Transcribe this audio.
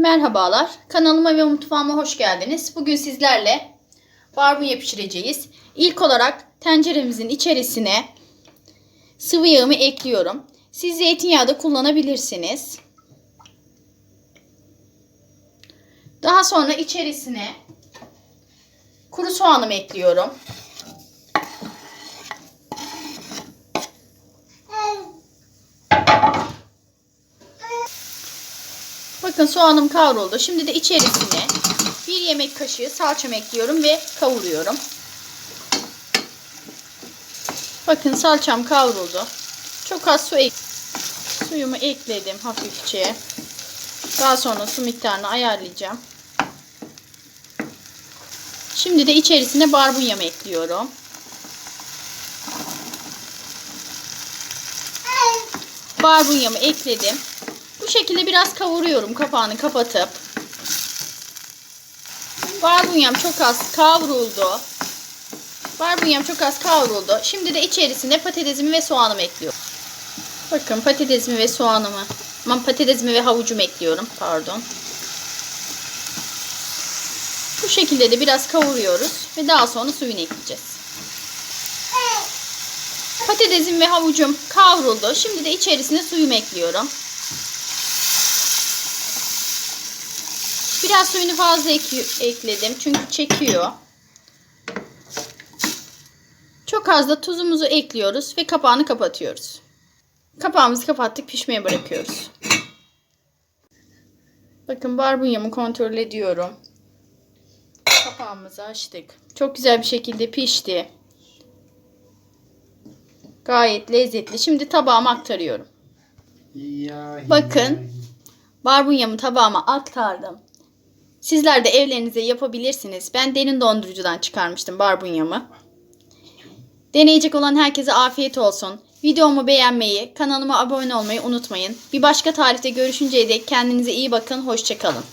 Merhabalar. Kanalıma ve mutfağıma hoş geldiniz. Bugün sizlerle barbunya pişireceğiz. İlk olarak tenceremizin içerisine sıvı yağımı ekliyorum. Siz zeytinyağı da kullanabilirsiniz. Daha sonra içerisine kuru soğanımı ekliyorum. Bakın soğanım kavruldu. Şimdi de içerisine bir yemek kaşığı salçam ekliyorum ve kavuruyorum. Bakın salçam kavruldu. Çok az su ek suyumu ekledim hafifçe. Daha sonra su miktarını ayarlayacağım. Şimdi de içerisine barbunyamı ekliyorum. Barbunyamı ekledim. Şekilde biraz kavuruyorum kapağını kapatıp. Barbunyam çok az kavruldu. Barbunyam çok az kavruldu. Şimdi de içerisine patatesimi ve soğanımı ekliyorum. Bakın patatesimi ve soğanımı, aman patatesimi ve havucumu ekliyorum. Pardon. Bu şekilde de biraz kavuruyoruz ve daha sonra suyunu ekleyeceğiz. Patatesim ve havucum kavruldu. Şimdi de içerisine suyumu ekliyorum. Biraz suyunu fazla ek- ekledim çünkü çekiyor. Çok az da tuzumuzu ekliyoruz ve kapağını kapatıyoruz. Kapağımızı kapattık pişmeye bırakıyoruz. Bakın barbunyamı kontrol ediyorum. Kapağımızı açtık. Çok güzel bir şekilde pişti. Gayet lezzetli. Şimdi tabağıma aktarıyorum. Bakın. Barbunyamı tabağıma aktardım. Sizler de evlerinize yapabilirsiniz. Ben derin dondurucudan çıkarmıştım barbunyamı. Deneyecek olan herkese afiyet olsun. Videomu beğenmeyi, kanalıma abone olmayı unutmayın. Bir başka tarifte görüşünceye dek kendinize iyi bakın. Hoşçakalın.